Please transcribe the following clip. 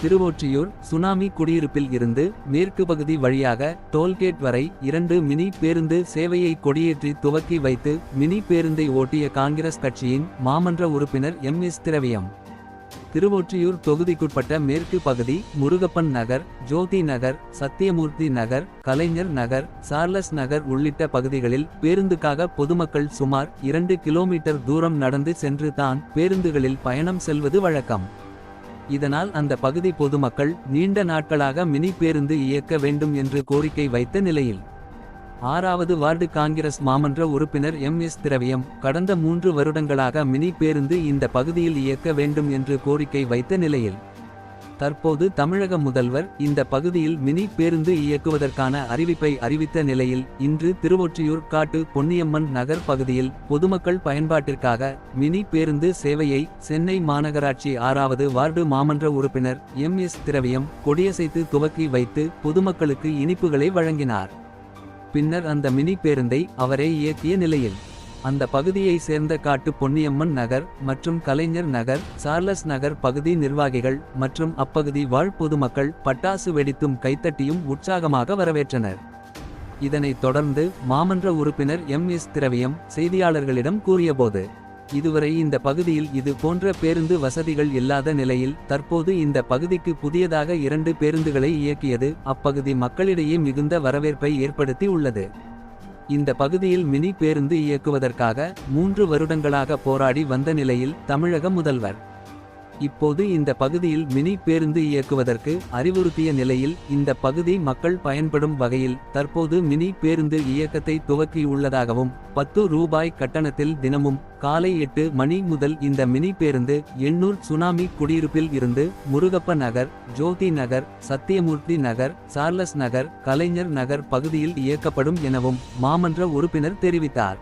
Thiruvottiyur tsunami குடியிருப்பில் இருந்து மேற்கு பகுதி வழியாக டோல்கேட் வரை இரண்டு மினி பேருந்து சேவையை கொடியேற்றி துவக்கி வைத்து மினி பேருந்தை ஓட்டிய காங்கிரஸ் கட்சியின் மாமன்ற உறுப்பினர் எம் எஸ் திரவியம். திருவொற்றியூர் தொகுதிக்குட்பட்ட மேற்கு பகுதி முருகப்பன் நகர் ஜோதி நகர் சத்தியமூர்த்தி நகர் கலைஞர் நகர் சார்லஸ் நகர் உள்ளிட்ட பகுதிகளில் பேருந்துக்காக பொதுமக்கள் சுமார் இரண்டு கிலோமீட்டர் தூரம் நடந்து சென்று தான் பேருந்துகளில் பயணம் செல்வது வழக்கம். இதனால் அந்த பகுதி பொதுமக்கள் நீண்ட நாட்களாக மினி பேருந்து இயக்க வேண்டும் என்று கோரிக்கை வைத்த நிலையில் ஆறாவது வார்டு காங்கிரஸ் மாமன்ற உறுப்பினர் எம் எஸ் திரவியம் கடந்த மூன்று வருடங்களாக மினி பேருந்து இந்த பகுதியில் இயக்க வேண்டும் என்று கோரிக்கை வைத்த நிலையில் தற்போது தமிழக முதல்வர் இந்த பகுதியில் மினி பேருந்து இயக்குவதற்கான அறிவிப்பை அறிவித்த நிலையில் இன்று திருவொற்றியூர் காட்டு பொன்னியம்மன் நகர் பகுதியில் பொதுமக்கள் பயன்பாட்டிற்காக மினி பேருந்து சேவையை சென்னை மாநகராட்சி ஆறாவது வார்டு மாமன்ற உறுப்பினர் எம் எஸ் திரவியம் கொடியசைத்து துவக்கி வைத்து பொதுமக்களுக்கு இனிப்புகளை வழங்கினார். பின்னர் அந்த மினி பேருந்தை அவரே இயக்கிய நிலையில் அந்த பகுதியை சேர்ந்த காட்டு பொன்னியம்மன் நகர் மற்றும் கலைஞர் நகர் சார்லஸ் நகர் பகுதி நிர்வாகிகள் மற்றும் அப்பகுதி வாழ் பொதுமக்கள் பட்டாசு வெடித்தும் கைத்தட்டியும் உற்சாகமாக வரவேற்றனர். இதனைத் தொடர்ந்து மாமன்ற உறுப்பினர் எம். எஸ். திரவியம் செய்தியாளர்களிடம் கூறியபோது இதுவரை இந்த பகுதியில் இது போன்ற பேருந்து வசதிகள் இல்லாத நிலையில் தற்போது இந்த பகுதிக்கு புதியதாக இரண்டு பேருந்துகளை இயக்கியது அப்பகுதி மக்களிடையே மிகுந்த வரவேற்பை ஏற்படுத்தி உள்ளது. இந்த பகுதியில் மினி பேருந்து இயக்குவதற்காக மூன்று வருடங்களாக போராடி வந்த நிலையில் தமிழக முதல்வர் இப்போது இந்த பகுதியில் மினி பேருந்து இயக்குவதற்கு அறிவுறுத்திய நிலையில் இந்த பகுதி மக்கள் பயன்படும் வகையில் தற்போது மினி பேருந்து இயக்கத்தை துவக்கியுள்ளதாகவும் பத்து ரூபாய் கட்டணத்தில் தினமும் காலை எட்டு மணி முதல் இந்த மினி பேருந்து எண்ணூர் சுனாமி குடியிருப்பில் இருந்து முருகப்ப நகர் ஜோதி நகர் சத்தியமூர்த்தி நகர் சார்லஸ் நகர் கலைஞர் நகர் பகுதியில் இயக்கப்படும் எனவும் மாமன்ற உறுப்பினர் தெரிவித்தார்.